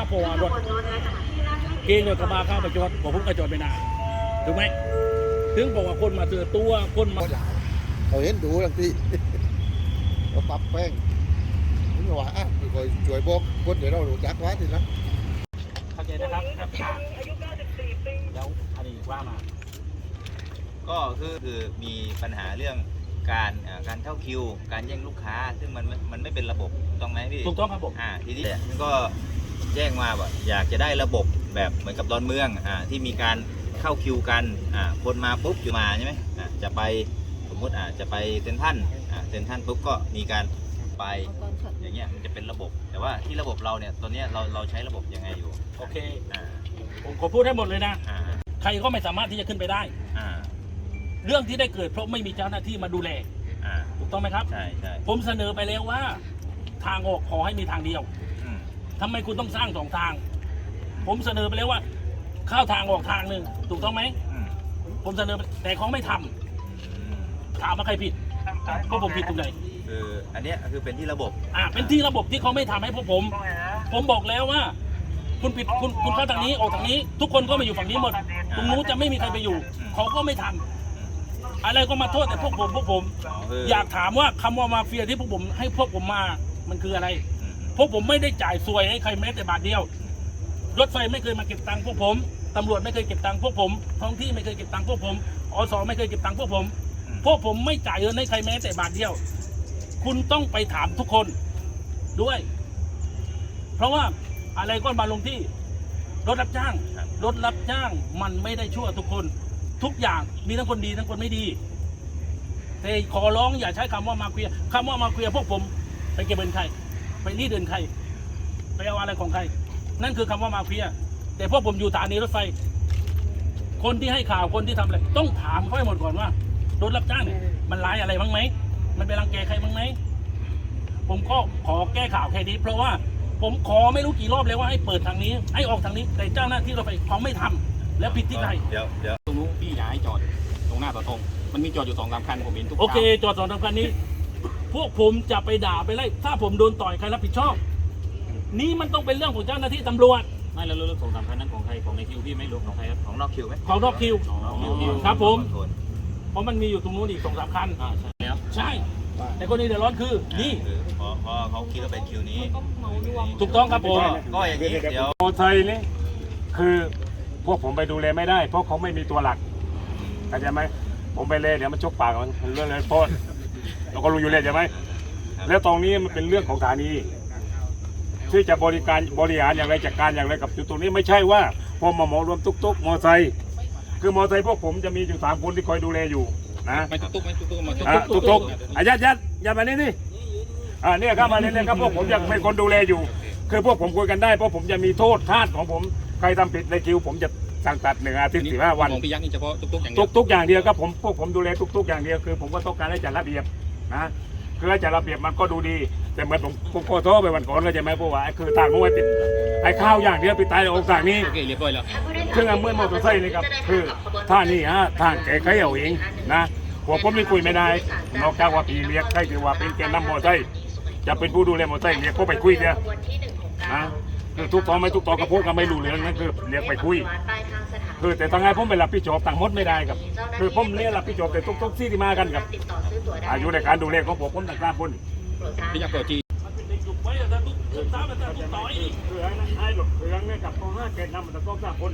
านถึงตาโผล่รถบนรถและสถานที่งเกงรถกระบะข้ามาจอดบอกผมก็จอดไม่ได้ถูกไหมถึงบอกว่าคนมาเตือตัวคนมาเขาเห็นดูทังที่เขาปรับแป้งนี่ว่าอะคอยช่วยบอกคนเดี๋ยวเราดูจักไว้ทีนะเข้าใจนะครับแล้วอันนี้ว่ามาก็คือคือมีปัญหาเรื่องการการเข้าคิว การแย่งลูกค้า ซึ่งมันมันไม่เป็นระบบ ต้องไหมพี่ ถูกต้องครับผมอ่าทีนี้มันก็ แจ้งมาว่าอยากจะได้ระบบแบบเหมือนกับดอนเมืองอ่าที่มีการเข้าคิวกันอ่าคนมาปุ๊บอยู่มาใช่ไหมอ่าจะไปสมมติอ่าจะไปเซนทรันอ่าเซนทรันปุ๊บก็มีการไปอย่างเงี้ยมันจะเป็นระบบ แต่ว่าที่ระบบเราเนี่ยตอนเนี้ยเราเราใช้ระบบยังไงอยู่โอเค อ่าผมขอพูดให้หมดเลยนะ อ่าใครก็ไม่สามารถที่จะขึ้นไปได้ อ่าเรื่องที่ได้เกิดเพราะไม่มีเจ้าหน้าที่มาดูแล อ่าถูกต้องไหมครับ ใช่ใช่ผมเสนอไปแล้วว่า ทางออกขอให้มีทางเดียวอืม ทำไมคุณต้องสร้างสองทาง ผมเสนอไปแล้วว่า เข้าทางออกทางหนึ่งถูกต้องไหม อืมผมเสนอไปแต่เขาไม่ทำอืมถามว่าใครผิดก็ผมผิดตรงไหนคืออันเนี้ยคือเป็นที่ระบบ อ่าเป็นที่ระบบที่เขาไม่ทำให้พวกผม ผมบอกแล้วว่า คุณผิดคุณคุณเข้าทางนี้ออกทางนี้ ทุกคนก็มาอยู่ฝั่งนี้หมด ตรงนู้นจะไม่มีใครไปอยู่ เขาก็ไม่ทำอะไรก็มาโทษแต่พวกผมพวกผม คืออยากถามว่าคำว่ามาเฟียที่พวกผมให้พวกผมมามันคืออะไรอืมพ วกผมไม่ได้จ่ายสวยให้ใครแม้แต่บาทเดียว รถไฟไม่เคยมาเก็บตังค์พวกผมตำรวจไม่เคยเก็บตังค์พวกผม ท้องที่ไม่เคยเก็บตังค์พวกผมอสไม่เคยเก็บตังค์พวกผม พวกผมไม่จ่ายเงินให้ใครแม้แต่บาทเดียว คุณต้องไปถามทุกคนด้วย เพราะว่าอะไรก็มาลงที่ รถรับจ้าง รถรับจ้างมันไม่ได้ชั่วทุกคน ทุกอย่างมีทั้งคนดีทั้งคนไม่ดีแต่ขอร้องอย่าใช้คำว่ามาเคลียร์คำว่ามาเคลียร์พวกผมไปเก็บเงินใคร ไปรีดเงินใคร ไปเอาอะไรของใคร นั่นคือคำว่ามาเฟีย แต่พวกผมอยู่สถานีรถไฟ คนที่ให้ข่าวคนที่ทำอะไรต้องถามเขาให้หมดก่อนว่ารถรับจ้างเนี่ยมันร้ายอะไรบ้างไหมมันไปรังแกใครบ้างไหมผมก็ขอแก้ข่าวแค่นี้เพราะว่าผมขอไม่รู้กี่รอบแล้วว่าให้เปิดทางนี้ ให้ออกทางนี้แต่เจ้าหน้าที่รถไฟเขาไม่ทำแล้วผิดที่ใครเดี๋ยวเดี๋ยวตรงนู้นพี่ย้ายจอดตรงหน้าต่อตรง มันมีจอดอยู่สองสามคันผมเห็นทุกโอเคช้าจอดสองสามคันนี้ พวกผมจะไปด่าไปไล่ถ้าผมโดนต่อยใครรับผิดชอบ นี่มันต้องเป็นเรื่องของเจ้าหน้าที่ตำรวจ ไม่แล้วรถสองสามคันนั้นของใครของในคิวพี่ไม่รู้ของใครครับของนอกคิวไหมของนอกคิว ของเราคิวครับผมโทนเพราะมันมีอยู่ตรงนู้นอีกสองสามคันอ่าใช่แล้วใช่ แต่คนนี้เดือดร้อนคือนี่คือพอพอเขาคิดว่าเป็นคิวนี้ถูกต้องครับผมก็ก็อย่างนี้เดี๋ยวมอไซค์นี่คือพวกผมไปดูแลไม่ได้ เพราะเขาไม่มีตัวหลักเข้าใจไหมผมไปเลยเดี๋ยวมันชกปากมันมันเรื่องเลยโทษ เราก็รู้อยู่เลยใช่ไหมแล้วตรงนี้มันเป็นเรื่องของสถานี ที่จะบริการบริหารอย่างไรจัดการอย่างไรกับจุดตรงนี้ไม่ใช่ว่าพอมาเหมารวมตุกตุกๆมอไซค์คือมอไซค์พวกผมจะมีอยู่สามคนที่คอยดูแลอยู่นะไม่ตุ๊กตุ๊กไม่ตุ๊กตุ๊กมาตุ๊กอะตุกตุกๆอายัดยัดยัดมานี่นี่อ่าเนี่ยครับมาเนี่ยครับพวกผมยังเป็นคนดูแลอยู่ คือพวกผมคุยกันได้เพราะผมจะมีโทษทาสของผมใครทำผิดในคิวผมจะสั่งตัดหนึ่งอาทิตย์สิบห้าวันของพี่ยักษ์นี่เฉพาะตุ๊กตุ๊กอย่างเดีทุยวกทุกอย่างเดียวครับผมพวกผมดูแลทุกทุกอย่างเดียวคือ ผมก็ต้องการให้จัดระเบียบ นะคือให้จัดระเบียบมันก็ดูดี แต่เหมือนผมผมขอโทษไปวันก่อนก็จะไหมเพราะว่าไอ้คือต่างนู้นไอ้ปิดไอ้ข้าวอย่างเดียวไปตายองศานี้โอเคเรียบร้อยแล้วซึ่งเมื่อมอเตอร์ไซค์นี่ครับคือท่านี่ฮะทางแก้ไขเอาเองนะหัวผมนี่คุยไม่ได้ นอกจากว่าพี่เรียกใครที่ว่าเป็นแกนนำมอเตอร์ไซค์จะเป็นผู้ดูแลมอเตอร์ไซค์เรียกก็ไปคุยเดียวนะ คือทุกตอนไม่ทุกตอนกระพูดกันไม่รู้เรื่องนั่นคือเรียกไปคุยคือแต่ทางไงผมไปรับผิดชอบต่างหมดไม่ได้ครับคือผมเนี่ยรับผิดชอบแต่ทุกๆที่ที่มากันครับอายุในการดูแลของผมผมต่างๆคนพี่ยักษ์เปิดทีจุกไว้แต่ทุกทุกสามแต่ทุกต่อยคือไอ้นั่นไอ้หลบเครื่องเนี่ยกับกองห้าแกนนำมันต้องสร้างคน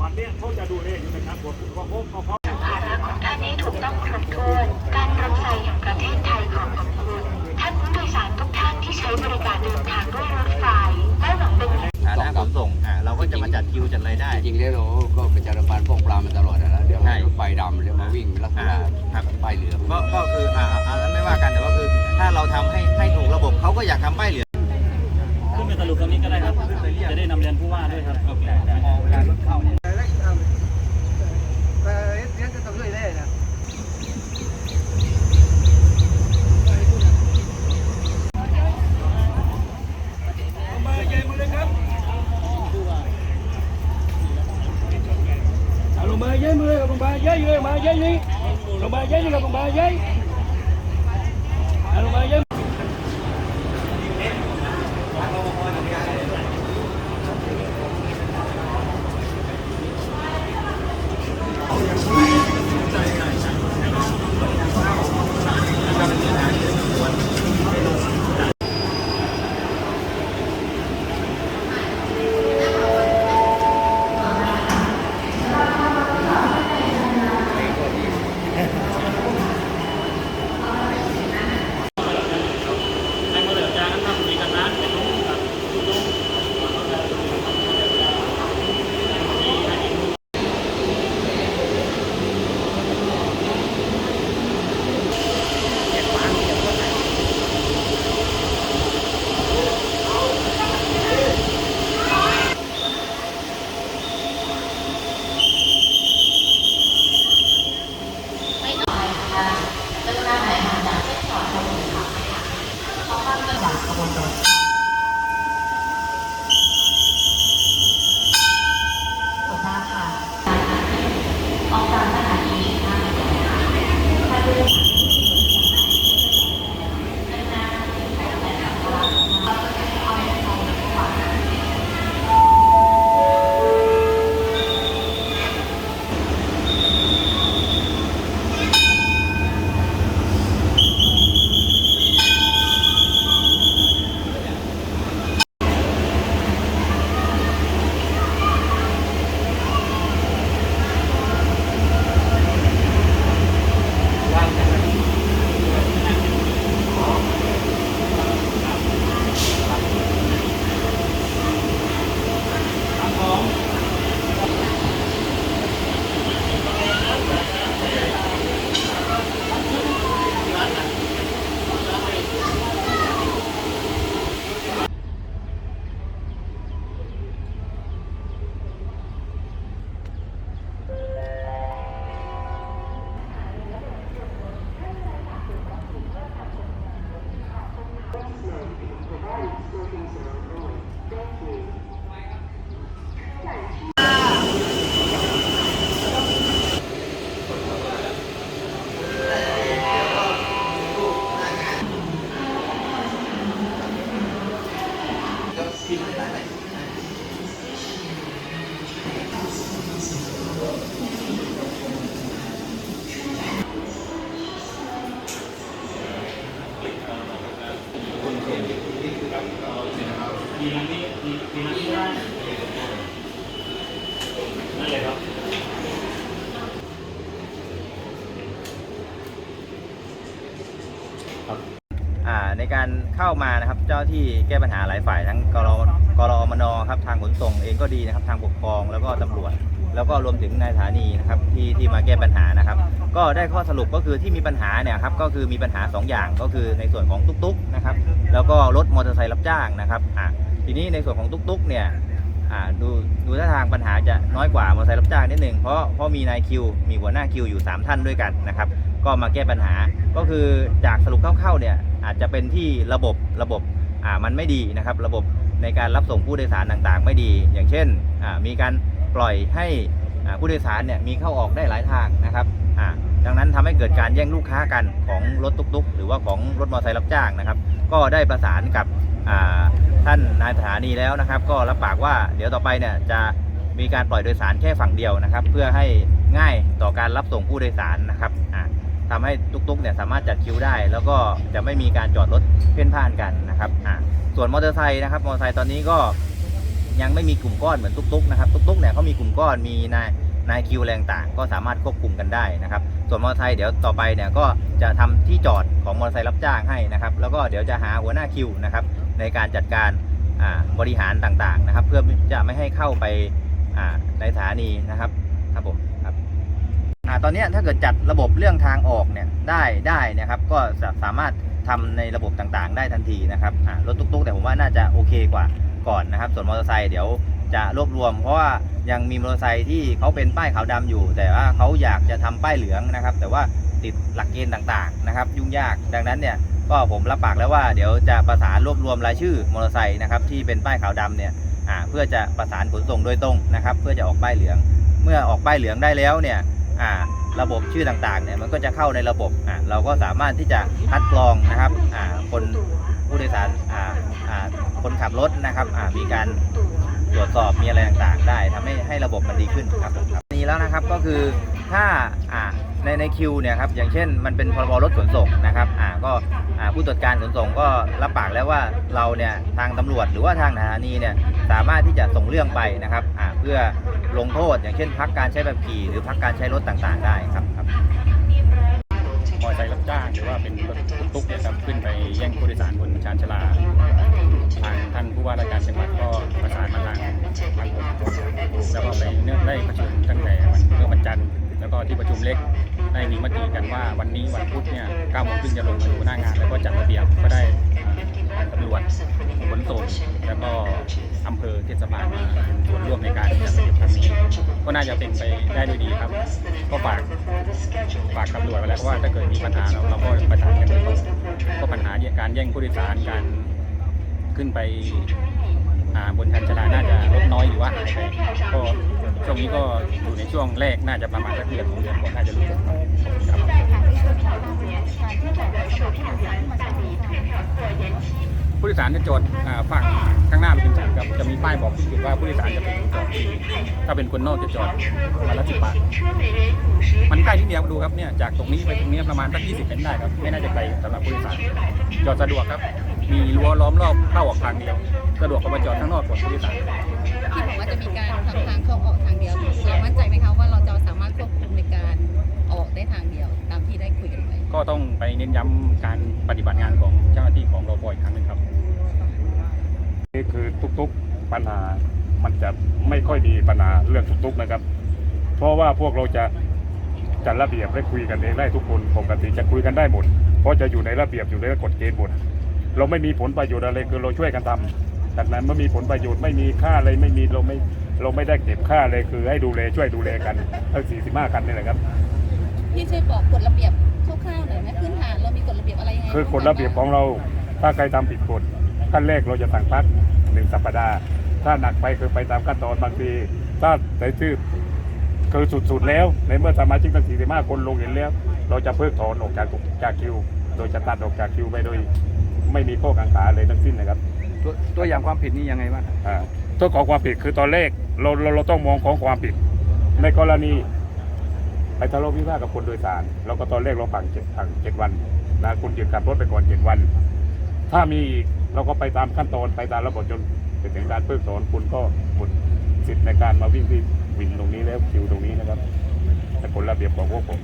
วันเนี้ยเขาจะดูแลอยู่นะครับผมเขาเขาเขาภาระของท่านนี้ถูกต้องครบถ้วน จะมาจัดคิวจัดอะไรได้ จริงๆแล้วเราก็ประชาสัมพันธ์พวกปลามาตลอดนะเดี๋ยวใช่รถไฟดำเดี๋ยวมาวิ่งลักษณะครับ ป้ายเหลืองก็ก็คืออ่าอ่านั้นไม่ว่ากันแต่ว่าคือ ถ้าเราทำให้ให้ถูกระบบเขาก็อยากทำป้ายเหลืองขึ้นไปสรุปตรงนี้ก็ได้ครับ จะได้นำเรียนผู้ว่าด้วยครับโอเคได้ลงมาเย้มือกับลงมาเย้เลยมาเย้นี่ลงมาเย้นี่กับลงมาเย้ลงมาเย้ ให้มาเดือดจานทำมีกันนั้นเป็นลุงกับลุง มี อ่าในการเข้ามานะครับเจ้าที่แก้ปัญหาหลายฝ่ายทั้งกรกรมนครับทางขนส่งเองก็ดีนะครับทางปกครองแล้วก็ตำรวจ แล้วก็รวมถึงนายสถานีนะครับที่ที่มาแก้ปัญหานะครับ ก็ได้ข้อสรุปก็คือที่มีปัญหาเนี่ยครับก็คือมีปัญหา 2 อย่างก็คือในส่วนของตุ๊กๆนะครับแล้วก็รถมอเตอร์ไซค์รับจ้างนะครับอะทีนี้ในส่วนของตุ๊กๆเนี่ยดูดูท่าทางปัญหาจะน้อยกว่ามอเตอร์ไซค์รับจ้างนิดหนึ่งเพราะเพราะมีนายคิวมีหัวหน้าคิวอยู่ 3 ท่านด้วยกันนะครับ ก็มาแก้ปัญหา ก็คือจากสรุปคร่าวๆเนี่ยอาจจะเป็นที่ระบบระบบอ่ามันไม่ดีนะครับ ระบบในการรับส่งผู้โดยสารต่างๆ ไม่ดี อย่างเช่นอ่ามีการปล่อยให้อ่าผู้โดยสารเนี่ยมีเข้าออกได้หลายทางนะครับอ่าดังนั้นทำให้เกิดการแย่งลูกค้ากันของรถตุ๊กๆ หรือว่าของรถมอเตอร์ไซค์รับจ้างนะครับ ก็ได้ประสานกับอ่าท่านนายสถานีแล้วนะครับ ก็รับปากว่าเดี๋ยวต่อไปเนี่ยจะมีการปล่อยโดยสารแค่ฝั่งเดียวนะครับ เพื่อให้ง่ายต่อการรับส่งผู้โดยสารนะครับ อ่าทำให้ตุ๊กๆเนี่ยสามารถจัดคิวได้ แล้วก็จะไม่มีการจอดรถเพ่นพ่านกันนะครับอ่าส่วนมอเตอร์ไซค์นะครับมอเตอร์ไซค์ตอนนี้ก็ยังไม่มีกลุ่มก้อนเหมือนตุ๊กๆนะครับตุ๊กๆเนี่ยเขามีกลุ่มก้อนมีนายนายคิวแรงต่างก็สามารถควบคุมกันได้นะครับ ส่วนมอเตอร์ไซค์เดี๋ยวต่อไปเนี่ยก็จะทำที่จอดของมอเตอร์ไซค์รับจ้างให้นะครับ แล้วก็เดี๋ยวจะหาหัวหน้าคิวนะครับในการจัดการอ่าบริหารต่างๆนะครับ เพื่อจะไม่ให้เข้าไปอ่าในสถานีนะครับครับผม อ่าตอนนี้ถ้าเกิดจัดระบบเรื่องทางออกเนี่ยได้ได้นะครับ ก็สาสามารถทำในระบบต่างๆ ได้ทันทีนะครับอ่ารถตุ๊กๆ แต่ผมว่าน่าจะโอเคกว่าก่อนนะครับ ส่วนมอเตอร์ไซค์เดี๋ยวจะรวบรวม เพราะว่ายังมีมอเตอร์ไซค์ที่เขาเป็นป้ายขาวดำอยู่ แต่ว่าเขาอยากจะทำป้ายเหลืองนะครับ แต่ว่าติดหลักเกณฑ์ต่างๆนะครับ ยุ่งยากดังนั้นเนี่ยก็ผมรับปากแล้วว่าเดี๋ยวจะประสานรวบรวมรายชื่อมอเตอร์ไซค์นะครับที่เป็นป้ายขาวดำเนี่ยอ่าเพื่อจะประสานขนส่งโดยตรงนะครับ เพื่อจะออกป้ายเหลือง เมื่อออกป้ายเหลืองได้แล้วเนี่ย อ่าระบบชื่อต่างๆเนี่ยมันก็จะเข้าในระบบอ่าเราก็สามารถที่จะคัดกรองนะครับอ่าคนผู้โดยสารอ่าอ่าคนขับรถนะครับอ่ามีการตรวจสอบมีอะไรต่างๆ ได้ทำให้ให้ระบบมันดีขึ้นครับผมครับนี้แล้วนะครับก็คือถ้าอ่า ในในคิวเนี่ยครับอย่างเช่นมันเป็นพรบรถขนส่งนะครับอ่าก็อ่าผู้ตรวจการขนส่งก็รับปากแล้วว่าเราเนี่ยทางตำรวจหรือว่าทางสถานีเนี่ยสามารถที่จะส่งเรื่องไปนะครับอ่าเพื่อลงโทษอย่างเช่น พักการใช้แบบขี่หรือพักการใช้รถต่างๆ ได้ครับครับมอเตอร์ไซค์รับจ้างหรือว่าเป็นรถตุ๊กๆเนี่ยครับขึ้นไปแย่งผู้โดยสารบนชานชาลาทางท่านผู้ว่าราชการจังหวัดก็ประสานมาทางทางผมแล้วก็ไปเนื่องได้ประชุมตั้งแต่วันเมื่อวันจันทร์แล้วก็ที่ประชุมเล็ก ได้มีมติกันว่าวันนี้วันพุธเนี่ย9โมงครึ่งจะลงมาดูหน้างาน แล้วก็จัดระเบียบก็ได้อ่าทางตำรวจขนส่งแล้วก็อำเภอเทศบาลมาเป็นส่วนร่วมในการจัดระเบียบครั้งนี้ก็น่าจะเป็นไปได้ด้วยดีครับ ก็ฝากฝากตำรวจไว้แล้วว่าถ้าเกิดมีปัญหาเราเราก็ประสานกันโดยตรงก็ปัญหาการแย่งผู้โดยสารการขึ้นไปบนชันชาลาน่าจะลดน้อยหรือว่าหายไปก็ ช่วงนี้ก็อยู่ในช่วงแรกน่าจะประมาณสักเดือนสองเดือนก่อนน่าจะรู้สึกครับผู้โดยสารจะจอดฝั่งข้างหน้าเป็นจุดครับจะมีป้ายบอกที่จุดว่าผู้โดยสารจะเป็นจอดถ้าเป็นคนนอกจะจอดวันละสิบบาทมันใกล้นิดเดียวดูครับเนี่ยจากตรงนี้ไปตรงนี้ประมาณสัก20เมตรได้ครับไม่น่าจะไกลสำหรับผู้โดยสารจอดสะดวกครับ มีรั้วล้อมรอบเข้าออกทางเดียวสะดวกกว่ามาจอดข้างนอกก่อนผู้โดยสาร ว่าจะมีการทำทางเข้าออกทางเดียวเรามั่นใจไหมคะว่าเราจะสามารถควบคุมในการออกได้ทางเดียว ตามที่ได้คุยกันไว้ก็ต้องไปเน้นย้ำการปฏิบัติงานของเจ้าหน้าที่ของรปอีกครั้งหนึงครับ นี่คือทุกๆปัญหามันจะไม่ค่อยมีปัญหาเรื่องทุกๆนะครับ เพราะว่าพวกเราจะจัดระเบียบและคุยกันเองได้ทุกคนปกติจะคุยกันได้หมดเพราะจะอยู่ในระเบียบอยู่ในกฎเกณฑ์หมดเราไม่มีผลประโยชน์อะไรคือเราช่วยกันทำ ดังนั้นเมื่อมีผลประโยชน์ไม่มีค่าอะไรไม่มีเราไม่เราไม่ได้เก็บค่าเลยคือให้ดูแลช่วยดูแลกันทั้ง45 คันนี่แหละครับ พี่ช่วยบอกกฎระเบียบคร่าวๆหน่อยไหมพื้นฐานเรามีกฎระเบียบอะไรยังไงคือกฎระเบียบของเราถ้าใครทำผิดกฎขั้นแรกเราจะสั่งพักหนึ่งสัปดาห์ ถ้าหนักไปคือไปตามขั้นตอนบางทีถ้าใส่ชื่อคือสุดๆแล้ว ในเมื่อสมาชิกทั้ง45 คนลงเห็นแล้ว เราจะเพิกถอนออกจากจากคิว โดยจะตัดออกจากคิวไปโดย ไม่มีข้อกังขาเลยทั้งสิ้นนะครับ ตัวตัวอย่างความผิดนี่ยังไงบ้างอ่าตัวของความผิดคือตอนแรกเราเราเราต้องมองของความผิด ในกรณีไปทะเลาะวิวาทกับคนโดยสารเราก็ตอนแรกเราผังเจ็ดผังเจ็ดวันนะคุณหยุดขับรถไปก่อนเจ็ดวัน ถ้ามีอีกเราก็ไปตามขั้นตอนไปตามระบบจนไปถึงการเพิกถอนคุณก็หมดสิทธิ์ในการมาวิ่งที่วินตรงนี้แล้วคิวตรงนี้นะครับแต่กฎระเบียบของพวกผม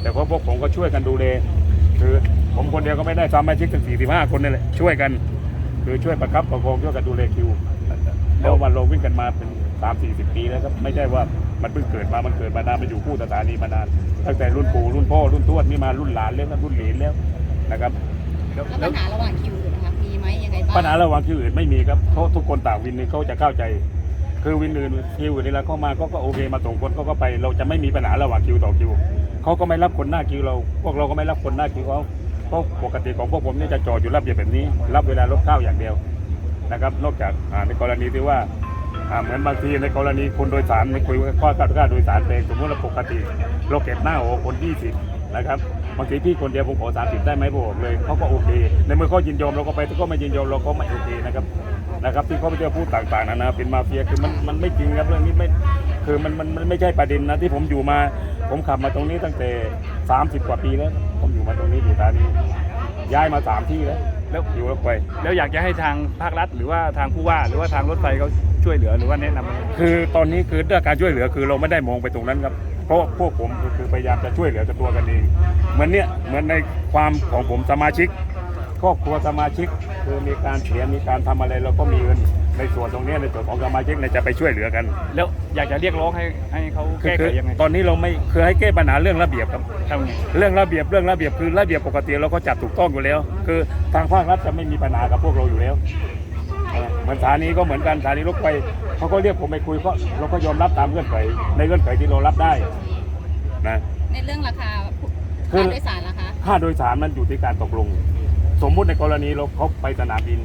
แต่พวกพวกผมก็ช่วยกันดูแลคือผมคนเดียวก็ไม่ได้สมาชิกถึง45คนนี่แหละช่วยกัน คือช่วยประคับประคองช่วยกันดูแลคิวแล้ววันเราวิ่งกันมาเป็นสามสี่สิบปีแล้วครับไม่ใช่ว่ามันเพิ่งเกิดมา มันเกิดมานานมันอยู่คู่สถานีมานาน ตั้งแต่รุ่นปู่รุ่นพ่อรุ่นทวดนี่มารุ่นหลานแล้วก็รุ่นเหลนแล้วนะครับแล้วปัญหาระหว่างคิวนะคะมีไหมยังไงบ้างปัญหาระหว่างคิวอื่นไม่มีครับเพราะทุกคนต่างวินนี่เขาจะเข้าใจ คือวินอื่นคิวอื่นนี่แล้วเข้ามาเขาก็โอเคมาส่งคนเขาก็ไป เราจะไม่มีปัญหาระหว่างคิวต่อคิวเขาก็ไม่รับคนหน้าคิวเรา พวกเราก็ไม่รับคนหน้าคิวเขา เพราะปกติของพวกผมนี่จะจอดอยู่ระเบียบแบบนี้ รับเวลารถเข้าอย่างเดียวนะครับ นอกจากในกรณีที่ว่าเหมือนบางทีในกรณีคนโดยสารไม่คุยว่าข้อค่าโดยสารแพงสมมติเราปกติเราเก็บหน้าโอคน 20 นะครับบางทีพี่คนเดียวผมขอ 30 ได้ไหมบอกเลยเขาก็โอเค ในเมื่อเขายินยอมเราก็ไปถ้าเขาไม่ยินยอมเราก็ไม่โอเคนะครับนะครับที่เขาไปเจอพูดต่างๆนานาเป็นมาเฟียคือมันมันไม่จริงครับเรื่องนี้ไม่คือมันมันมันไม่ใช่ประเด็นนะที่ผมอยู่มา ผมขับมาตรงนี้ตั้งแต่ 30 กว่าปีแล้ว ผมอยู่มาตรงนี้อยู่ตานี้ย้ายมาสามที่แล้วแล้วอยู่แล้วไป แล้วอยากจะให้ทางภาครัฐ หรือว่าทางผู้ว่า หรือว่าทางรถไฟเขาช่วยเหลือหรือว่าแนะนำคือตอนนี้คือเรื่องการช่วยเหลือคือเราไม่ได้มองไปตรงนั้นครับ เพราะพวกผมคือพยายามจะช่วยเหลือกับตัวกันเองเหมือนเนี้ยเหมือนในความของผมสมาชิกเข ครอบครัวสมาชิกคือมีการเสียมีการทำอะไรเราก็มีเงินในส่วนตรงเนี้ยในส่วนของสมาชิกเนี่ยจะไปช่วยเหลือกัน แล้วอยากจะเรียกร้องให้ให้เขาคือแก้ไขคือยังไงตอนนี้เราไม่คือให้แก้ปัญหาเรื่องระเบียบครับทำไงเรื่องระเบียบเรื่องระเบียบคือระเบียบปกติเราก็จัดถูกต้องอยู่แล้ว คือทางภาครัฐจะไม่มีปัญหากับพวกเราอยู่แล้วเออเหมือนสถานีก็เหมือนกันสถานีรถไฟเขาก็เรียกผมไปคุยก็เราก็ยอมรับตามเงื่อนไขในเงื่อนไขที่เรารับได้นะในเรื่องราคาคือค่าโดยสารล่ะคะค่าโดยสารมันอยู่ที่การตกลง สมมุติในกรณีเราเขาไปสนามบิน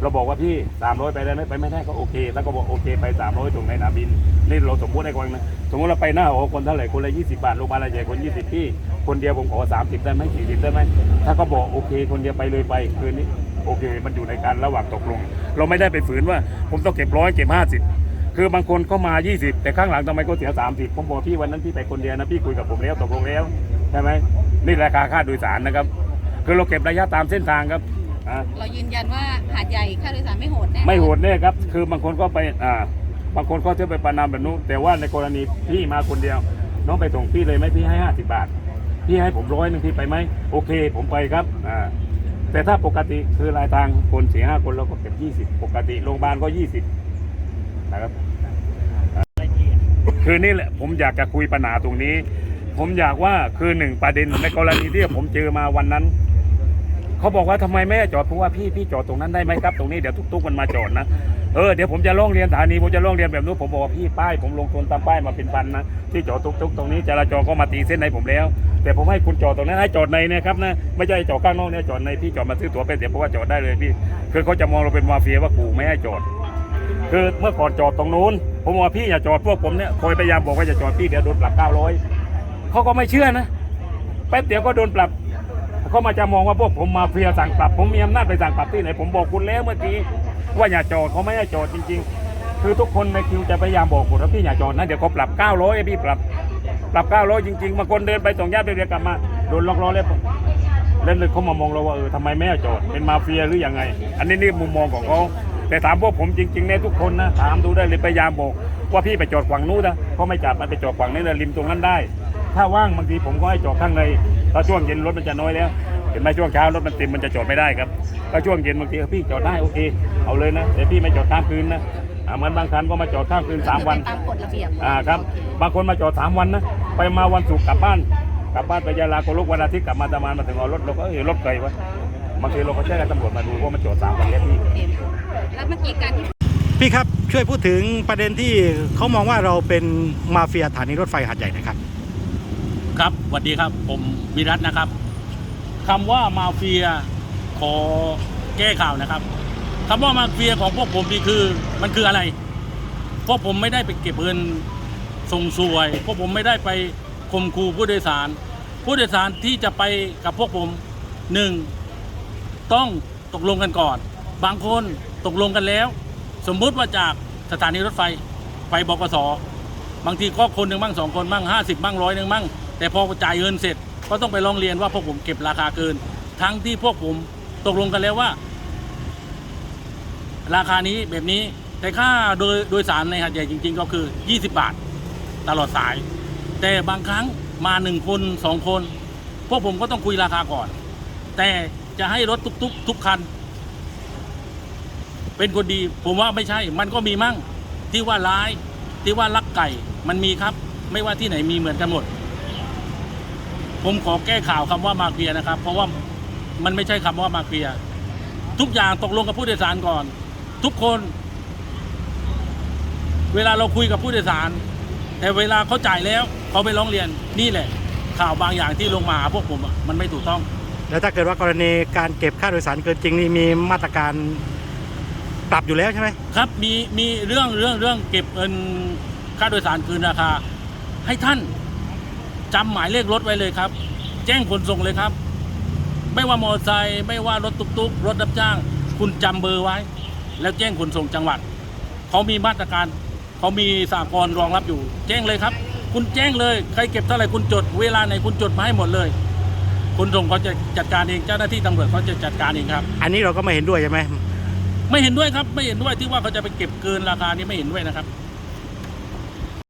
เราบอกว่าพี่300ไปได้ไหมไปไม่ได้ก็โอเค แล้วก็บอกโอเคไป 300ตรงในสนามบินนี่เราสมมุติในกรณีนะสมมติเราไปหน้าหอคนเท่าไหร่คนละ20 บาทโรงพยาบาละใหญ่คน 20พี่คนเดียวผมขอ 30 ได้ไหม40ได้ไหมถ้าเขาบอกโอเค คนเดียวไปเลยไปคืนนี้โอเค มันอยู่ในการระหว่างตกลง เราไม่ได้ไปฝืนว่า ผมต้องเก็บร้อยเก็บ50คือบางคนเขามา 20 แต่ข้างหลังทำไมก็เสีย 30 ผมบอกพี่วันนั้นพี่ไปคนเดียวนะพี่คุยกับผมแล้วตกลงแล้วใช่ไหมนี่ราคาค่าโดยสารนะครับ คือเราเก็บระยะตามเส้นทางครับอ่าเรายืนยันว่าหาดใหญ่ค่าโดยสารไม่โหดแน่นอนไม่โหดแน่ครับ คือบางคนก็ไปอ่าบางคนก็เที่ยวไปประนามแบบนู้นแต่ว่าในกรณีพี่มาคนเดียว น้องไปส่งพี่เลยไหมพี่ให้ห้าสิบาท พี่ให้ผมร้อยหนึงพี่ไปไหมโอเค ผมไปครับอ่าแต่ถ้าปกติคือรายทางคนสี่ห้าคนเราก็เก็บยี่สิบปกติโรงพยาบาลก็ยี่สิบนะครับอ่าคือนี่แหละผมอยากจะคุยปัญหาตรงนี้ ผมอยากว่าคือหนึ่งประเด็นในกรณีที่ผมเจอมาวันนั้น เขาบอกว่าทำไมไม่ให้จอดเพราะว่าพี่พี่จอดตรงนั้นได้ไหมครับตรงนี้เดี๋ยวทุกๆมันมาจอดนะเออเดี๋ยวผมจะร้องเรียนสถานีผมจะร้องเรียนแบบนู้นผมบอกว่าพี่ป้ายผมลงทุนตามป้ายมาเป็นพันนะที่จอดทุกๆ ตรงนี้จราจรก็มาตีเส้นให้ผมแล้ว แต่ผมให้คุณจอดตรงนั้นให้จอดในนะครับนะไม่ใช่จอดข้างนอกเนี่ยจอดในพี่จอดมาซื้อตั๋วเป็นเดี๋ยวเพราะว่าจอดได้เลยพี่คือเขาจะมองเราเป็นมาเฟียว่ากูไม่ให้จอดคือเมื่อก่อนจอดตรงนู้น ผมบอกว่าพี่อย่าจอดพวกผมเนี่ยคอยพยายามบอกว่าอย่าจอดพี่เดี๋ยวโดนปรับ900เขาก็ไม่เชื่อนะแป๊บเดียวก็โดนปรับ เขามาจะมองว่าพวกผมมาเฟียสั่งปรับ ผมมีอำนาจไปสั่งปรับที่ไหนผมบอกคุณแล้วเมื่อกี้ว่าอย่าจอดเขาไม่ให้จอดจริง ๆ คือทุกคนในคิวจะพยายามบอกผมว่าพี่อย่าจอดนะเดี๋ยวเขาปรับ 900ไอ้พี่ปรับปรับ900จริงๆบางคนเดินไปสองแยกเดินกลับมาโดนล็อกล้อแล้วเล่นเลยเขามามองเราว่าเออทำไมไม่ให้จอดเป็นมาเฟียหรือยังไง อันนี้นี่มุมมองของเขาแต่ถามพวกผมจริงๆเนี่ยทุกคนนะถามดูได้เลยพยายามบอกว่าพี่ไปจอดฝั่งนู้นนะเขาไม่จับมันไปจอดฝั่งนี้นะริมตรงนั้นได้ ถ้าว่างบางทีผมก็ให้จอดข้างใน ถ้าช่วงเย็นรถมันจะน้อยแล้ว เห็นไหมช่วงเช้ารถมันเต็มมันจะจอดไม่ได้ครับถ้าช่วงเย็นบางทีพี่จอดได้โอเค เอาเลยนะแต่พี่ไม่จอดข้ามคืนนะอ่าเหมือนบางคันก็มาจอดข้ามคืนสามวันตามกฎระเบียบอ่าครับ บางคนมาจอดสามวันนะไปมาวันศุกร์กลับบ้านกลับบ้านไปยาลาก็ลุกวันอาทิตย์กลับมาตะมานมาถึงเอารถเราก็เออรถไกลวะบางทีเราก็แจ้งให้ตำรวจมาดูว่ามันจอดสามวันแล้วพี่แล้วเมื่อกี้การที่พี่ครับช่วยพูดถึงประเด็นที่เขามองว่าเราเป็นมาเฟียสถานีรถไฟหาดใหญ่หนะครับ ครับสวัสดีครับ ผมวิรัตนะครับคำว่ามาเฟียขอแก้ข่าวนะครับคำว่ามาเฟียของพวกผมนี่คือมันคืออะไร พวกผมไม่ได้ไปเก็บเงินส่งสวย พวกผมไม่ได้ไปข่มขู่ผู้โดยสาร ผู้โดยสารที่จะไปกับพวกผมหนึ่งต้องตกลงกันก่อน บางคนตกลงกันแล้ว สมมุติว่าจากสถานีรถไฟไปบกสบางทีก็คนหนึ่งบ้างสองคนบ้างห้าสิบบ้างร้อยหนึ่งบ้าง แต่พอจ่ายเงินเสร็จก็ต้องไปร้องเรียนว่าพวกผมเก็บราคาเกิน ทั้งที่พวกผมตกลงกันแล้วว่า ราคานี้แบบนี้แต่ค่าโดยโดยสารในหาดใหญ่จริง ๆ ก็คือ 20 บาท ตลอดสาย แต่บางครั้งมาหนึ่งคนสองคน พวกผมก็ต้องคุยราคาก่อน แต่จะให้รถทุกๆ ทุกคัน เป็นคนดี ผมว่าไม่ใช่ มันก็มีมั่งที่ว่าร้ายที่ว่าลักไก่มันมีครับ ไม่ว่าที่ไหนมีเหมือนกันหมด ผมขอแก้ข่าวคำว่ามาเฟียนะครับ เพราะว่ามันไม่ใช่คำว่ามาเฟีย ทุกอย่างตกลงกับผู้โดยสารก่อน ทุกคน เวลาเราคุยกับผู้โดยสาร แต่เวลาเขาจ่ายแล้วเขาไปร้องเรียนนี่แหละ ข่าวบางอย่างที่ลงมาหาพวกผมอะมันไม่ถูกต้อง แล้วถ้าเกิดว่ากรณีการเก็บค่าโดยสารเกินจริงนี่มีมาตรการปรับอยู่แล้วใช่ไหมครับมีมีเรื่องเรื่องเรื่องเก็บเงินค่าโดยสารคืนราคาให้ท่าน จำหมายเลขรถไว้เลยครับ แจ้งขนส่งเลยครับ ไม่ว่ามอเตอร์ไซค์ไม่ว่ารถตุกๆ รถรับจ้าง คุณจำเบอร์ไว้ แล้วแจ้งขนส่งจังหวัดเขามีมาตรการเขามีสากลรองรับอยู่ แจ้งเลยครับ คุณแจ้งเลยใครเก็บเท่าไหร่คุณจด เวลาไหนคุณจดมาให้หมดเลยขนส่งเขาจะจัดการเองเจ้าหน้าที่ตำรวจเขาจะจัดการเองครับ อันนี้เราก็ไม่เห็นด้วยใช่ไหมไม่เห็นด้วยครับไม่เห็นด้วยที่ว่าเขาจะไปเก็บเกินราคานี้ไม่เห็นด้วยนะครับ